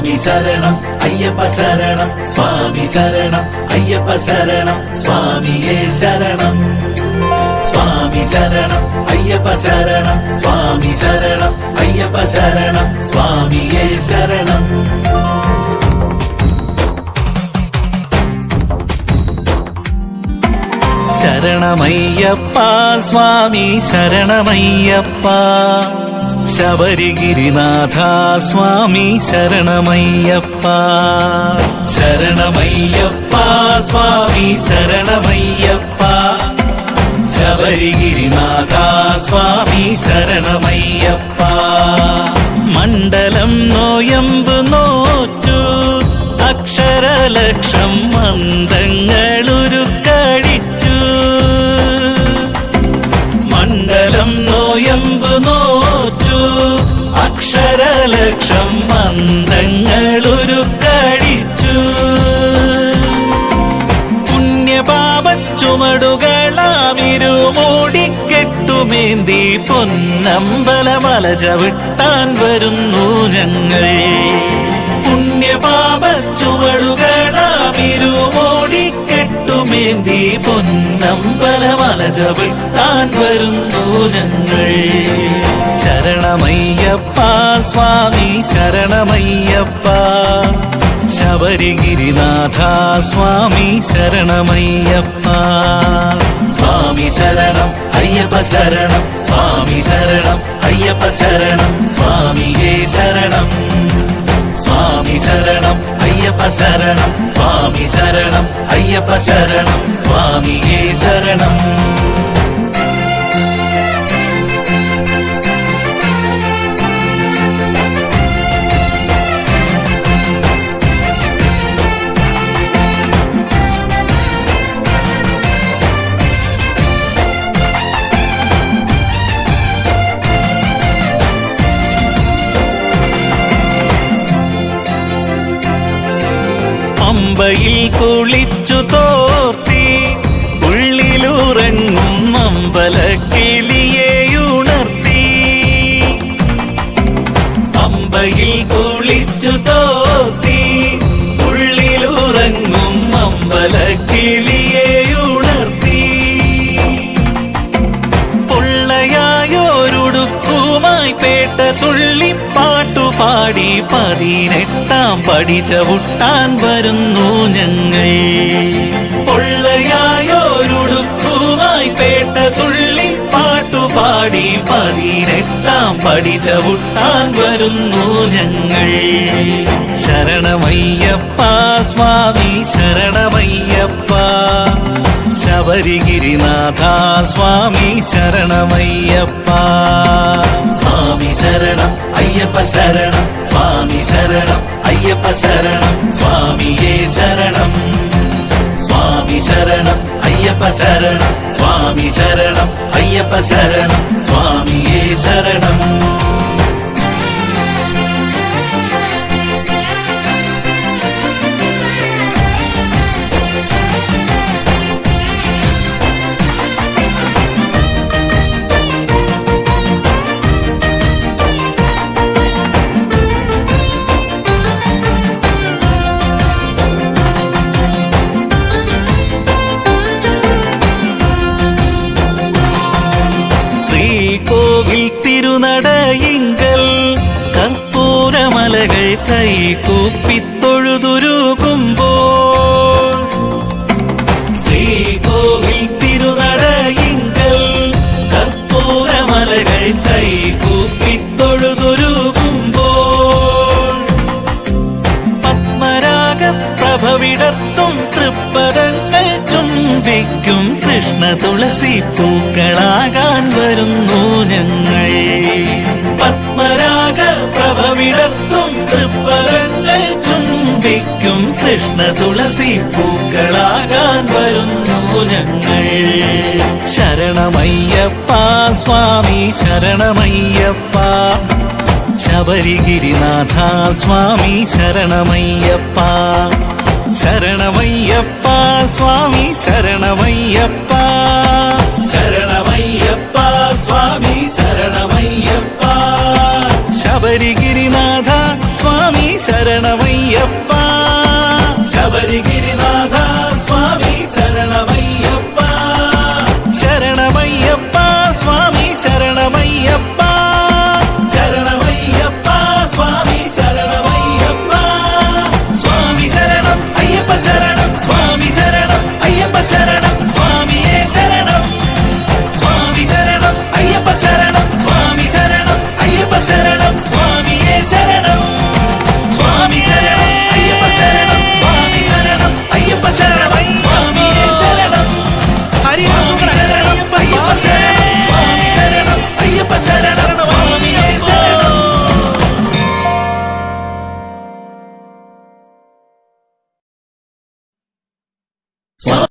സ്വാമി ശരണം അയ്യപ്പ ശരണം സ്വാമി ശരണം അയ്യപ്പ ശരണം സ്വാമിയേ ശരണം സ്വാമി ശരണം അയ്യപ്പ ശരണം സ്വാമി ശരണം അയ്യപ്പ ശരണം സ്വാമിയേ ശരണം ശരണമയ്യപ്പ സ്വാമി ശരണമയ്യപ്പ ശബരിഗിരിനാഥ സ്വാമി ശരണമയ്യപ്പ. ശരണമയ്യപ്പ സ്വാമി ശരണമയ്യപ്പ. ശബരിഗിരിനാഥ സ്വാമി ശരണമയ്യപ്പ. മണ്ഡലം നോയമ്പ് നോറ്റു അക്ഷരലക്ഷം മന്ദങ്ങളുരുക്കഴിച്ചു പുണ്യപാപച്ചുമടുകളാമിരുമോടിക്കെട്ടുമേന്തി പൊന്നമ്പലമല ചവിട്ടാൻ വരുന്നു ഞങ്ങൾ. പുണ്യപാപച്ചുവടുകളാമിരുമോടിക്കെട്ടുമേന്തി പൊന്നമ്പലമല ചവിട്ടാൻ വരുന്നു ഞങ്ങൾ. ശരണമയ്യപ്പ സ്വാമി ശരണമയ്യപ്പ ശബരിഗിരിനാഥ സ്വാമി ശരണമയ്യപ്പ. സ്വാമി ശരണം അയ്യപ്പ ശരണം സ്വാമി ശരണം അയ്യപ്പ ശരണം സ്വാമിയേ ശരണം. സ്വാമി ശരണം അയ്യപ്പ ശരണം സ്വാമി ശരണം അയ്യപ്പ ശരണം സ്വാമിയേ ശരണം. കുളിച്ചു തോർത്തി ഉള്ളിലുറങ്ങും അമ്പലക്കിളിയെ ഉണർത്തി. പമ്പയിൽ കുളിച്ചു തോർത്തി ഉള്ളിലുറങ്ങും അമ്പലക്കിളിയെ തുള്ളിപ്പാട്ടുപാടി പതിനെട്ടാം പടി ചവിട്ടാൻ വരുന്നു ഞങ്ങൾ. പൊള്ളയായോരുടുക്കുമായി പേട്ട തുള്ളിപ്പാട്ടുപാടി പതിനെട്ടാം പടി ചവിട്ടാൻ വരുന്നു ഞങ്ങൾ. ശരണമയ്യപ്പ സ്വാമി ശരണമയ്യപ്പ. ശബരിഗിരിനാഥ സ്വാമി ശരണമയ്യപ്പ. സ്വാമി ശരണം. അയ്യപ്പ ശരണം സ്വാമി ശരണം അയ്യപ്പ ശരണം സ്വാമിയേ ശരണം. സ്വാമി ശരണം അയ്യപ്പ ശരണം സ്വാമി ശരണം അയ്യപ്പ ശരണം സ്വാമിയേ ശരണം. കർപ്പൂരമലകൾ കൈകൂപ്പിത്തൊഴുതുരുകുമ്പോൾ ശ്രീകോവിൽ തിരുനടയിങ്കൽ കർപ്പൂരമലകൾ കൈകൂപ്പിത്തൊഴുതുരുകുമ്പോൾ കൃഷ്ണ തുളസി പൂക്കളാകാൻ വരുന്നു ഞങ്ങൾ. പത്മരാഗ പ്രഭവിടത്തും തൃപ്പരങ്ങൾ ചുംബിക്കും കൃഷ്ണ തുളസി പൂക്കളാകാൻ വരുന്നു ഞങ്ങൾ. ശരണമയ്യപ്പ സ്വാമി ശരണമയ്യപ്പ. ശബരിഗിരിനാഥ സ്വാമി ശരണമയ്യപ്പ. ശരണമയ്യപ്പ സ്വാമി ശരണമയ്യപ്പ ശരണമയ്യപ്പ സ്വാമി ശരണമയ്യപ്പ ശബരിഗിരിനാഥ സ്വാമി ശരണമയ്യപ്പ ശരണമയ്യപ്പ